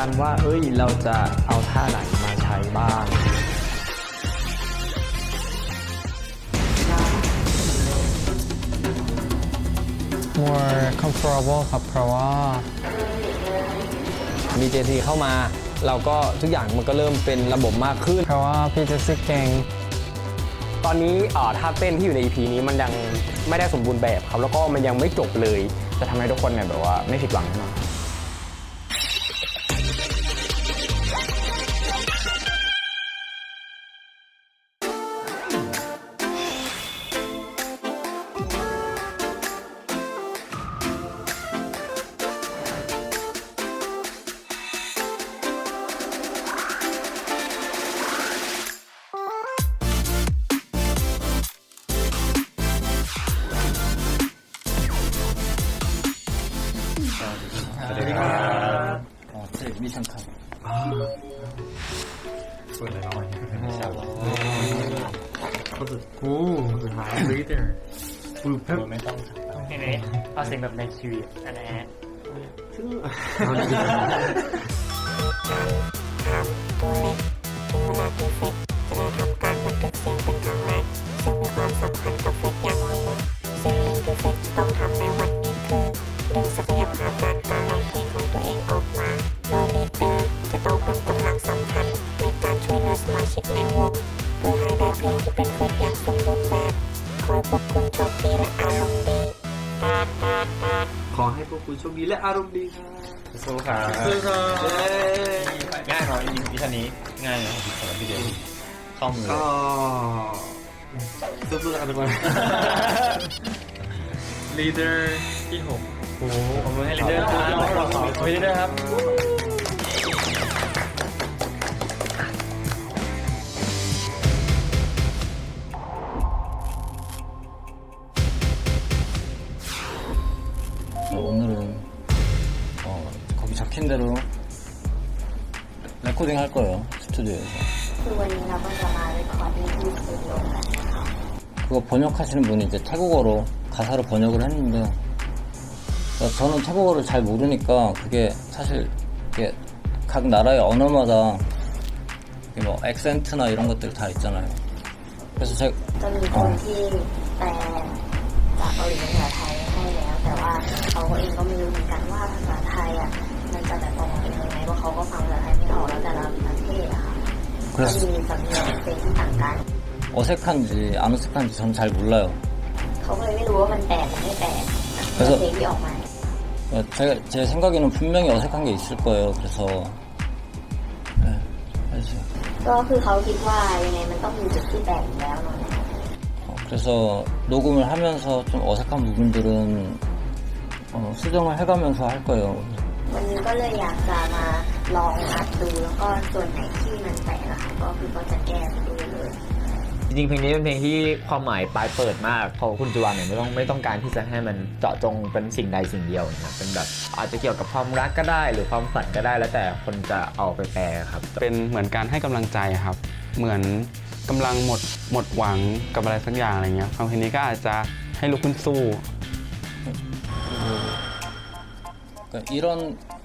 กันว่าเอ้ยเราจะเอาท่าไหนมาใช้บ้าง more comfortable ครับเพราะว่า มี JT เข้ามา เราก็ทุกอย่างมันก็เริ่มเป็นระบบมากขึ้น เพราะว่าพี่เจสซี่เก่งตอนนี้เอ่อท่าเต้นที่อยู่ใน EP นี้มันยังไม่ได้สมบูรณ์แบบครับ แล้วก็มันยังไม่จบเลย จะทำให้ทุกคนเนี่ยแบบว่าไม่ผิดหวังแน่นอน 뭐เห็นไหมเอาเสียงแบบในชีวิตอันนี้ต้องทำในวันนี้คือดึง โชคดีและอารมณ์ดีครับสู้ครับสู้ครับง่ายครับวิธีนี้ง่ายนะสำหรับพี่เจเข้ามือก็สู้ๆกันทุกคนลีดเดอร์ที่หกโอ้โหขอบคุณให้ลีดเดอร์ครับขอบคุณลีดเดอร์ครับ 시킨 대로 레코딩 할 거예요 스튜디오에서. 그거 번역하시는 분이 이제 태국어로 가사를 번역을 했는데 그러니까 저는 태국어를 잘 모르니까 그게 사실 이게 각 나라의 언어마다 뭐 액센트나 이런 것들 다 있잖아요. 그래서 제가 어. 그래서 มีสำเนียงเป็นที่ต่างกัน 어색한지 안 어색한지 전 잘 몰라요 เขาก็เลยไม่รู้ว่ามันแปลกหรือไม่แปลก เออ เพลงที่ออกมา 어, 제가, 제 생각에는 분명히 어색한 게 있을 거예요 그래서 네, 해주세요 ก็คือเขาคิดว่ายังไงมันต้องมีจุดที่แปลกอยู่แล้วเนาะ 어, 그래서 녹음을 하면서 좀 어색한 부분들은 어, 수정을 해가면서 할 거예요. วันนี้ก็เลยอยากจะมา ลองอัดดูแล้วก็ส่วนไหนที่มันแปลกอะค่ะก็คือก็จะแก้ไปดูเลย จริงๆเพลงนี้เป็นเพลงที่ความหมายปลายเปิดมากเพราะคุณจวนเนี่ยไม่ต้องไม่ต้องการที่จะให้มันเจาะจงเป็นสิ่งใดสิ่งเดียวนะครับเป็นแบบอาจจะเกี่ยวกับความรักก็ได้ หรือความฝันก็ได้แล้วแต่คนจะเอาไปแปลครับ เป็นเหมือนการให้กำลังใจครับ เหมือนกำลังหมดหมดหวังกับอะไรสักอย่างอะไรเงี้ยฟังเพลงนี้ก็อาจจะให้ลุกขึ้นสู้ 그러니까 이런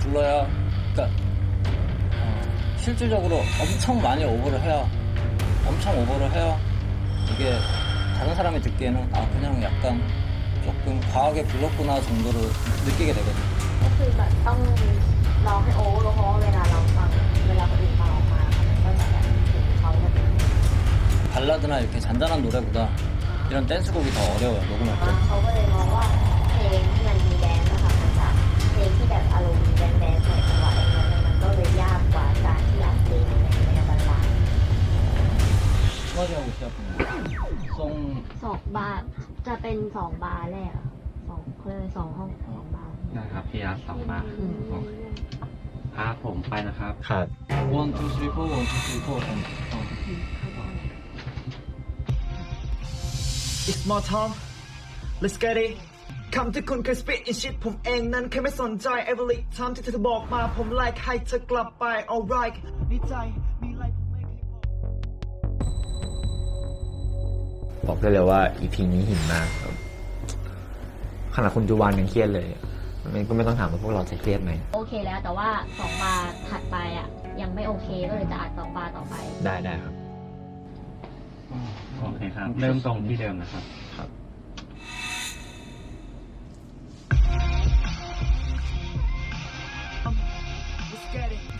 불러야 그러니까 어, 실질적으로 엄청 많이 오버를 해야 엄청 오버를 해야 이게 다른 사람이 듣기에는 아 그냥 약간 조금 과하게 불렀구나 정도로 느끼게 되거든요. ก็คือแบบต้องร้องให้โอเวอร์เพราะว่าเวลาเราฟัง เวลาคนอื่นฟังออกมาค่ะมันก็จะแบบถึงเขาแบบ 발라드나 이렇게 잔잔한 노래보다 이런 댄스곡이 더 어려워요 녹음할 때 เขาก็เลยมองว่า ดงแดงหน่งวะอย่านั้นมันก็เลยยากกว่าการที่อยากเจอในในบัลลังก์ก็จะจะทรงสองบาร์จะเป็นสองบาร์แรกะสองเคยสองห้องสองบาร์นะครับพี่อาร์ตสองบาพาผมไปนะครับครับ one two three four one two three four It's more time let's get it คำที่คุณเคย spit in shit ผมเองนั้นแค่ไม่สนใจ every time ที่เธอบอกมาผม like ให้เธอกลับไป alright ดีใจมีอะไรผมไม่เคยบอกบอกได้เลยว่า EP นี้หินมากครับขนาดคุณจูวานยังเครียดเลยมันก็ไม่ต้องถามว่าพวกเราจะเครียดไหมโอเคแล้วแต่ว่าสองบาร์ถัดไปอะ ยังไม่โอเคก็เลยจะอัดสองบาร์ต่อไป ได้ได้ครับ โอเคครับ เริ่มตรงที่เดิมนะครับ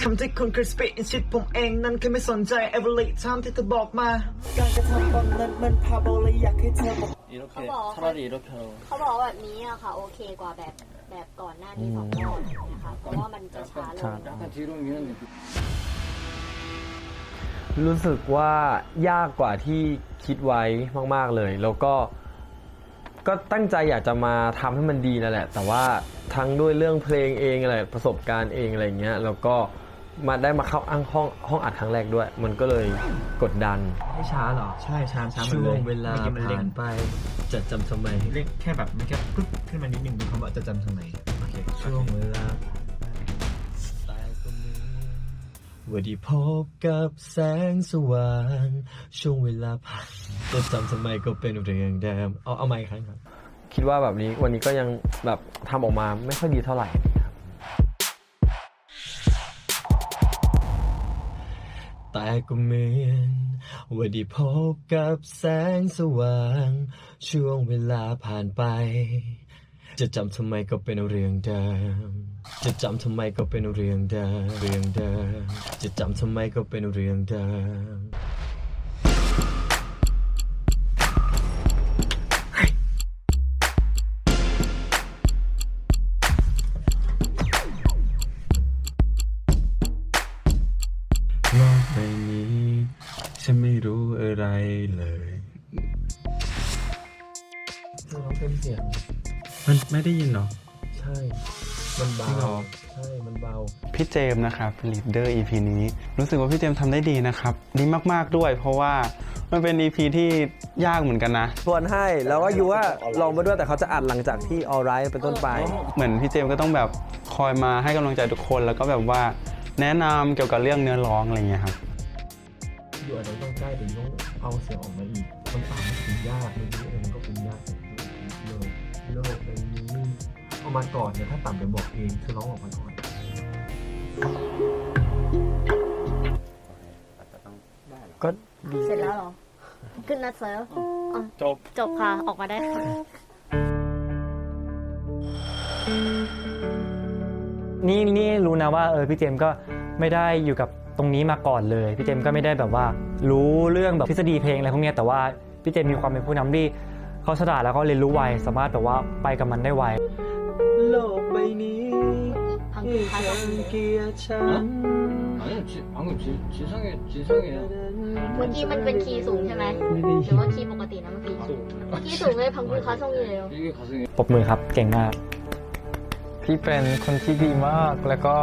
ครับ คำที่คุณเคย spit in shit ผมเองนั้นแค่ไม่สนใจ every time ที่เธอบอกมา การกระทำตอนนั้นมันพาโบเลยอยากให้เธอบอก 이렇게 어머. 차라리 이렇게 하라고 เขาบอกว่าแบบนี้อะค่ะ โอเคกว่าแบบแบบก่อนหน้านี้สองรอบนะคะเพราะว่ามันจะช้าลง 약간 뒤로 미는 느낌 รู้สึกว่ายากกว่าที่คิดไว้มาก ๆ เลย แล้วก็ก็ตั้งใจอยากจะมาทำให้มันดีนั่นแหละ แต่ว่าทั้งด้วยเรื่องเพลงเองอะไรประสบการณ์เองอะไรเงี้ยแล้วก็ มาได้มาเข้าอ้างห้องห้องอัดครั้งแรกด้วย มันก็เลยกดดันให้ช้าเหรอ ใช่ช้าช้าช่วงเวลามันเร่ผ่างนไปจะจำทำไมเร่งแค่แบบมันแค่ปึ๊บขึ้นมานิดนึงดูคำว่าจะจำทำไมโอเคช่วงเวลาแต่ก็เหมือนว่าได้พบกับแสงสว่างช่วงเวลาผ่านจะจำทำไมก็เป็นเรื่องเดิมเอาเอาใหม่อีกครั้งครับ คิดว่าแบบนี้วันนี้ก็ยังแบบทำออกมาไม่ค่อยดีเท่าไหร่ แต่ก็เหมือนว่าได้พบกับแสงสว่าง ช่วงเวลาผ่านไป จะจำทำไมก็เป็นเรื่องเดิม จะจำทำไมก็เป็นเรื่องเดิม เรื่องเดิม จะจำทำไมก็เป็นเรื่องเดิม มันไม่ได้ยินเหรอ ใช่ มันเบาใช่ มันเบา พี่เจมส์นะครับลีดเดอร์ EP นี้ รู้สึกว่าพี่เจมส์ทำได้ดีนะครับ ดีมากๆด้วย เพราะว่ามันเป็น EP ที่ยากเหมือนกันนะทวนให้ แล้วก็ยูว่าลองไปด้วยแต่เขาจะอัดหลังจากที่ alright เป็นต้นไป เหมือนพี่เจมส์ก็ต้องแบบคอยมาให้กำลังใจทุกคนแล้วก็แบบว่าแนะนำเกี่ยวกับเรื่องเนื้อร้องอะไรเงี้ยครับ อยู่อันนั้นต้องใกล้แต่ต้องเอาเสียงออกมาอีก มันต่ำมันเป็นยากมันนี้เองมันก็เป็นยากโลก โลกเป็นนี้เอามาก่อนเนี่ยถ้าต่ำไปบอกเองคือร้องออกมาก่อนก็ดีเสร็จแล้วเหรอ ขึ้นนัดเซิร์ฟอ๋อจบ จบค่ะ ออกมาได้ค่ะนี่นี่รู้นะว่าเออพี่เจมส์ก็ไม่ได้อยู่กับตรงนี้มาก่อนเลย พี่เจมส์ก็ไม่ได้แบบว่า รู้เรื่องแบบทฤษฎีเพลงอะไรพวกเนี้ยแต่ว่าพี่เจมส์มีความเป็นผู้นำที่ เขาฉลาดแล้วก็เรียนรู้ไวสามารถแบบว่าไปกับมันได้ไว โลกใบนี้ พังคือคัส เกลียดฉัน 아니 지, 방금 지, 지성이 지성이에요 เมื่อกี้มันเป็นคีย์สูงใช่ไหม ไม่ได้ ห ยิ รือน ว่าคีย์ปกตินะเมื่อกี้เมื่อกี้สูงเลยพังคือคัสตรงนี้เลย 이게 가성이 ปรบมือครับ เก่งมาก พี่เป็นคนที่ดีมาก แล้วก็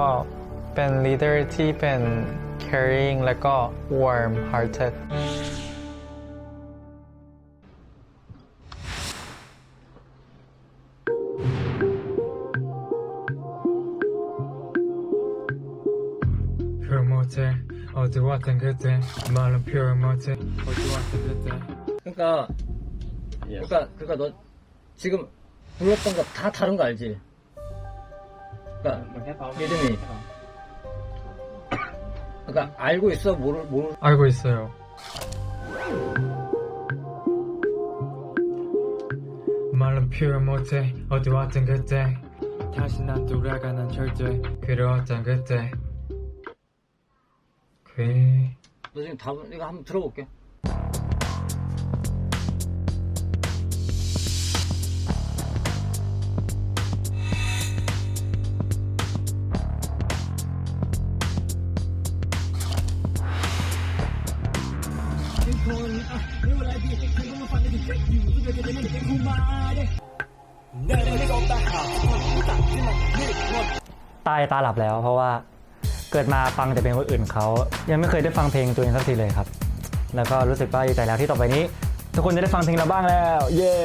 เป็น leader ที่เป็น caring แล้วก็ warm hearted 어두웠던 그때 말은 pure motor 어두웠던 그때. 그러니까 그러니까 그러니까 너 지금 불렀던 거 다 다른 거 알지? 그러니까 리듬이. 그러니까 알고 있어? 모를 모를 알고 있어요. 말은 pure motor 어두웠던 그때. 다시 난 돌아가는 절대. 그리웠던 그때 너 지금 답은 이거 한번 들어볼게. 네, ตายตาหลับแล้ว เพราะว่า เกิดมาฟังแต่เพลงคนอื่นเขายังไม่เคยได้ฟังเพลงตัวเองสักทีเลยครับ แล้วก็รู้สึกว่าดีใจแล้วที่ต่อไปนี้ ทุกคนจะได้ฟังเพลงเราบ้างแล้ว เย้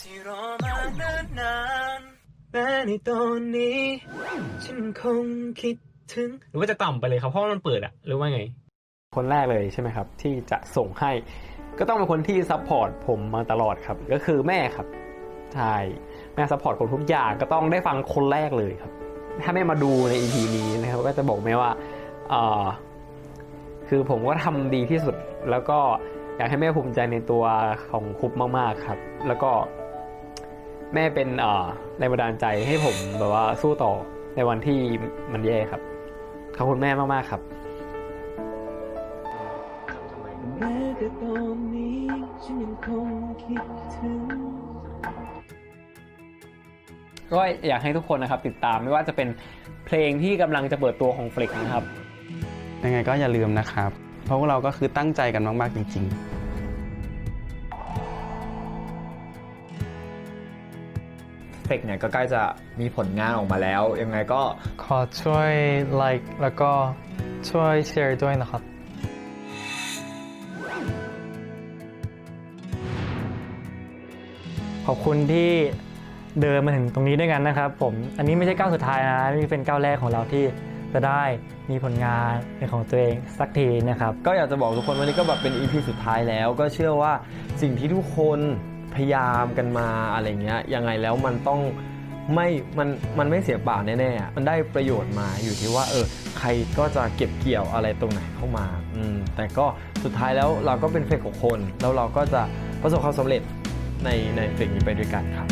ที่รอมาเนิ่นนานแม้ในตอนนี้ ฉันคงคิดถึง หรือว่าจะต่ำไปเลยครับเพราะว่ามันเปิดอะหรือว่าไง คนแรกเลยใช่ไหมครับ ที่จะส่งให้ ก็ต้องเป็นคนที่ซัพพอร์ตผมมาตลอดครับ ก็คือแม่ครับ ใช่ แม่ซัพพอร์ตผมทุกอย่างก็ต้องได้ฟังคนแรกเลยครับ ถ้าแม่มาดูใน EP นี้นะครับก็จะบอกแม่ว่าเออคือผมก็ทำดีที่สุด แล้วก็อยากให้แม่ภูมิใจในตัวของคุปมาก ๆ ครับ แล้วก็แม่เป็นเอ่อแรงบันดาลใจให้ผมแบบว่าสู้ต่อในวันที่มันแย่ครับ ขอบคุณแม่มาก ๆ ครับแม้แต่ตอนนี้ฉันยังคงคิดถึง ก็อยากให้ทุกคนนะครับติดตามไม่ว่าจะเป็นเพลงที่กำลังจะเปิดตัวของเฟลิกนะครับ ยังไงก็อย่าลืมนะครับ เพราะพวกเราก็คือตั้งใจกันมาก ๆ จริง ๆเฟกเนี่ยก็ใกล้จะมีผลงานออกมาแล้ว ยังไงก็ ขอช่วย like แล้วก็ช่วย share ด้วยนะครับ ขอบคุณที่ เดินมาถึงตรงนี้ด้วยกันนะครับ ผม อันนี้ไม่ใช่ก้าวสุดท้ายนะนี่เป็นก้าวแรกของเราที่จะได้มีผลงานเป็นของตัวเองสักทีนะครับ ก็อยากจะบอกทุกคนวันนี้ก็แบบเป็น EP สุดท้ายแล้ว ก็เชื่อว่าสิ่งที่ทุกคนพยายามกันมาอะไรเงี้ยยังไงแล้วมันต้องไม่มันมันไม่เสียเปล่าแน่ๆ มันได้ประโยชน์มาอยู่ที่ว่าเออใครก็จะเก็บเกี่ยวอะไรตรงไหนเข้ามาอืมแต่ก็สุดท้ายแล้วเราก็เป็นเฟกของคน แล้วเราก็จะประสบความสำเร็จในในเฟกนี้ไปด้วยกันครับ